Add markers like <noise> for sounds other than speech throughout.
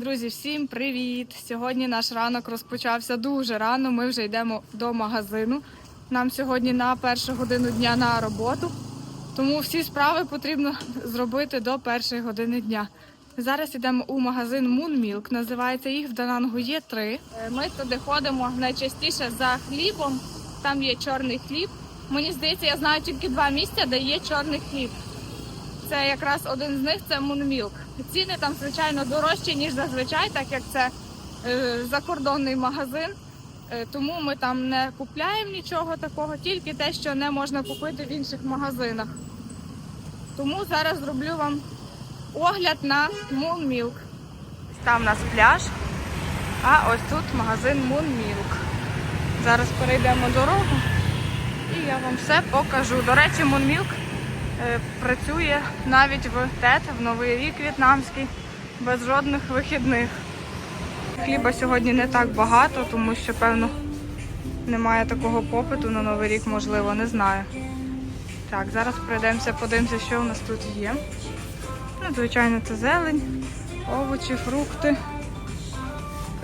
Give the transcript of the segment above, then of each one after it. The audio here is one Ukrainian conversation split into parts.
Друзі, всім привіт! Сьогодні наш ранок розпочався дуже рано. Ми вже йдемо до магазину. Нам сьогодні на першу годину дня на роботу, тому всі справи потрібно зробити до першої години дня. Зараз йдемо у магазин Moon Milk. Називається їх в Данангу є три. Е, Ми туди ходимо найчастіше за хлібом. Там є чорний хліб. Мені здається, я знаю тільки два місця, де є чорний хліб. Це якраз один з них це Moon Milk. Ціни там, звичайно, дорожчі, ніж зазвичай, так як це е, закордонний магазин. Е, тому ми там не купляємо нічого такого, тільки те, що не можна купити в інших магазинах. Тому зараз зроблю вам огляд на Moon Milk. Там у нас пляж, а ось тут магазин Moon Milk. Зараз перейдемо дорогу і я вам все покажу. До речі, Moon Milk працює навіть в ТЕТ, в Новий рік в'єтнамський, без жодних вихідних. Хліба сьогодні не так багато, тому що, певно, немає такого попиту на Новий рік, можливо, не знаю. Так, зараз пройдемося, подивимося, що в нас тут є. Ну, звичайно, це зелень, овочі, фрукти.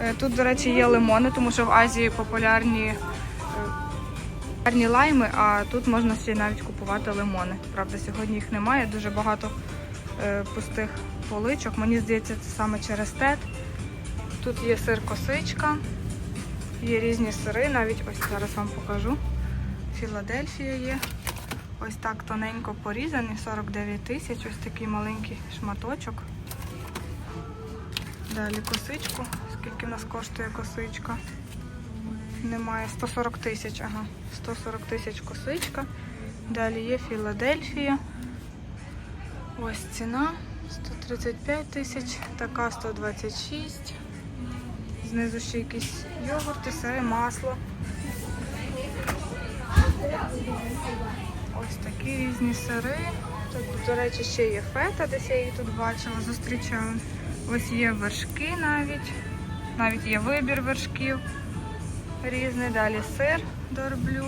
Е, Тут, до речі, є лимони, тому що в Азії популярні е, Гарні лайми, а тут можна ще навіть купувати лимони. Правда, сьогодні їх немає, дуже багато е, пустих поличок. Мені здається, це саме через тет. Тут є сир косичка, є різні сири, навіть ось зараз вам покажу. Філадельфія є. Ось так тоненько порізані, 49 тисяч, ось такий маленький шматочок. Далі косичку. Скільки в нас коштує косичка? Немає 140 тисяч, ага. 140 тисяч косичка. Далі є Філадельфія. Ось ціна 135 тисяч, така 126. Знизу ще якісь йогурти, сири, масло. Ось такі різні сири. Тут, до речі, ще є фета, десь я її тут бачила, зустрічала. Ось є вершки навіть. Навіть є вибір вершків різний. Далі сир дорблю.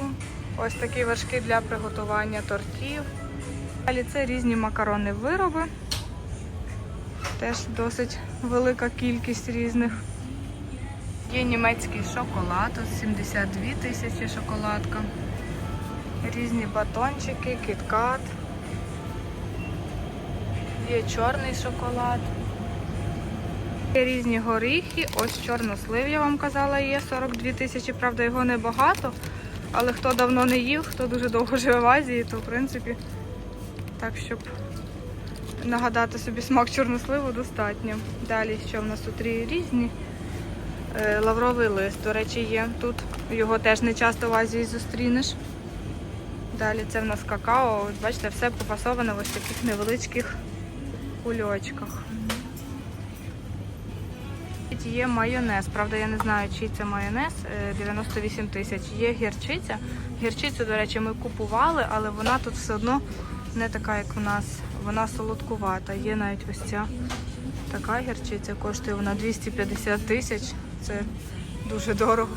Ось такі вершки для приготування тортів. Далі це різні макаронні вироби. Теж досить велика кількість різних. Є німецький шоколад, ось 72 тисячі шоколадка. Різні батончики, кіткат. Є чорний шоколад. Різні горіхи, ось чорнослив, я вам казала, є 42 тисячі, правда, його небагато. Але хто давно не їв, хто дуже довго живе в Азії, то в принципі, так, щоб нагадати собі смак чорносливу, достатньо. Далі, що в нас тут рі- різні. Е, Лавровий лист, до речі, є тут. Його теж не часто в Азії зустрінеш. Далі це в нас какао. Ось бачите, все попасовано в ось таких невеличких кульочках. Є майонез, правда, я не знаю, чий це майонез, е, 98 тисяч. Є гірчиця. Гірчицю, до речі, ми купували, але вона тут все одно не така, як у нас. Вона солодкувата. Є навіть ось ця така гірчиця, коштує вона 250 тисяч. Це дуже дорого.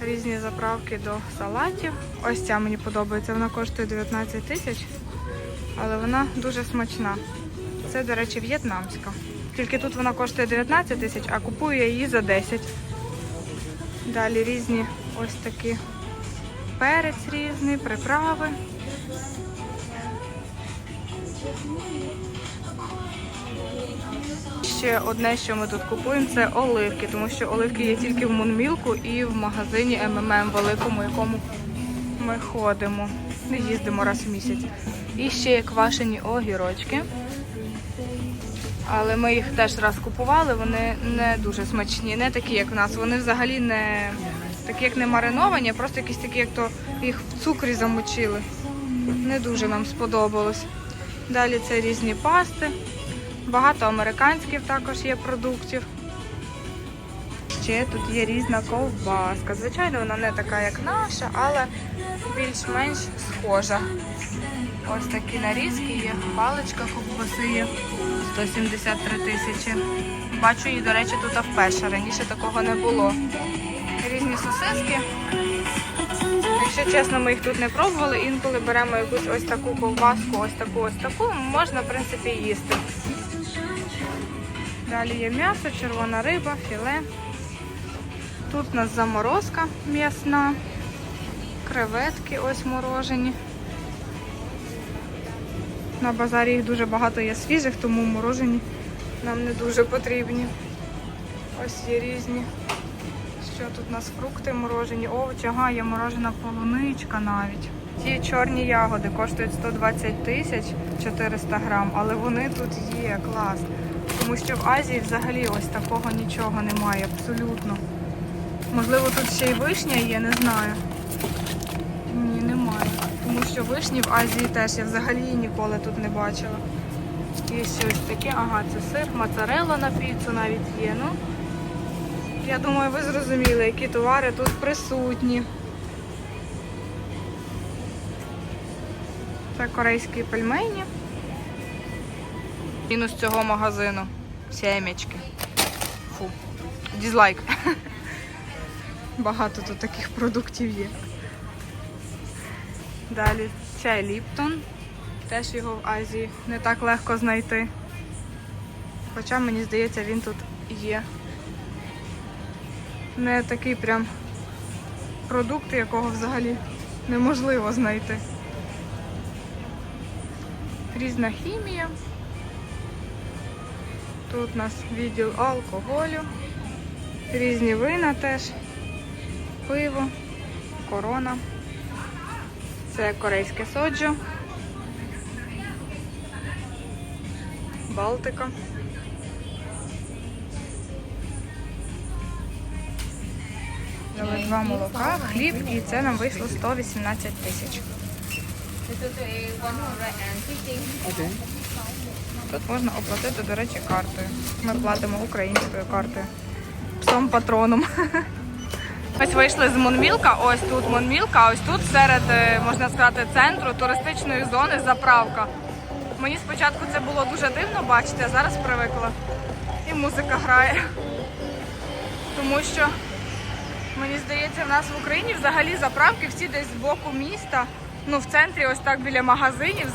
Різні заправки до салатів. Ось ця мені подобається, вона коштує 19 тисяч, але вона дуже смачна. Це, до речі, в'єтнамська. Тільки тут вона коштує 19 тисяч, а купую я її за 10. Далі різні ось такі перець різний, приправи. Ще одне, що ми тут купуємо, це оливки, тому що оливки є тільки в Мунмілку і в магазині МММ великому, якому ми ходимо. Не їздимо раз в місяць. І ще є квашені огірочки. Але ми їх теж раз купували, вони не дуже смачні, не такі, як в нас. Вони взагалі не такі, як не мариновані, а просто якісь такі, як то їх в цукрі замочили. Не дуже нам сподобалось. Далі це різні пасти. Багато американських також є продуктів. Ще тут є різна ковбаска. Звичайно, вона не така, як наша, але більш-менш схожа. Ось такі нарізки є, паличка ковбаси є 173 тисячі. Бачу її, до речі, тут вперше. Раніше такого не було. Різні сосиски. Якщо чесно, ми їх тут не пробували. Інколи беремо якусь ось таку ковбаску, ось таку, ось таку. Можна, в принципі, їсти. Далі є м'ясо, червона риба, філе. Тут у нас заморозка м'ясна, креветки ось морожені. На базарі їх дуже багато є свіжих, тому морожені нам не дуже потрібні. Ось є різні. Що тут у нас фрукти морожені, овочі, ага, є морожена полуничка навіть. Ті чорні ягоди коштують 120 тисяч 400 грам, але вони тут є, клас. Тому що в Азії взагалі ось такого нічого немає, абсолютно. Можливо, тут ще й вишня є, не знаю. Що вишні в Азії теж я взагалі ніколи тут не бачила. Є щось таке, ага, це сир, моцарелла на піцу навіть є. Ну, я думаю, ви зрозуміли, які товари тут присутні. Це корейські пельмені. Мінус цього магазину. Сімечки. Фу. Дізлайк. <laughs> Багато тут таких продуктів є. Далі чай Ліптон. Теж його в Азії не так легко знайти. Хоча, мені здається, він тут є. Не такий прям продукт, якого взагалі неможливо знайти. Різна хімія. Тут у нас відділ алкоголю, різні вина теж, пиво, корона. Це корейське соджо. Балтика. Два молока, хліб і це нам вийшло 118 тисяч. Тут можна оплатити, до речі, картою. Ми платимо українською картою. Псом патроном. <laughs> Ось вийшли з Монмілка, ось тут Монмілка, а ось тут серед, е, можна сказати, центру туристичної зони заправка. Мені спочатку це було дуже дивно бачити, а зараз привикла. І музика грає. Тому що, мені здається, в нас в Україні взагалі заправки всі десь з боку міста. Ну, в центрі, ось так біля магазинів.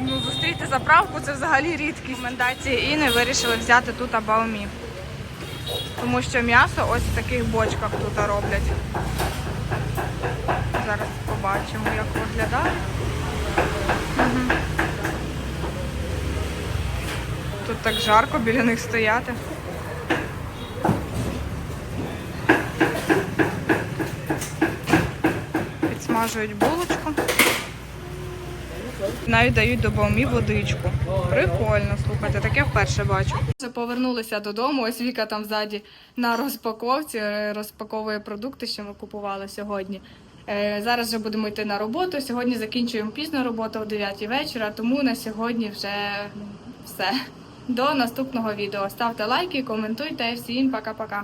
Ну, зустріти заправку це взагалі рідкість. Рекомендації Іни вирішили взяти тут абаумі. Тому що м'ясо ось в таких бочках тут роблять. Зараз побачимо, як виглядає. Мгм. Тут так жарко біля них стояти. Підсмажують булочку. Навіть дають до водичку. Прикольно, слухайте, таке вперше бачу. Вже повернулися додому. Ось Віка там ззаді на розпаковці розпаковує продукти, що ми купували сьогодні. Е, Зараз вже будемо йти на роботу. Сьогодні закінчуємо пізно роботу о 9 вечора, тому на сьогодні вже все. До наступного відео. Ставте лайки, коментуйте. Всім пока-пока.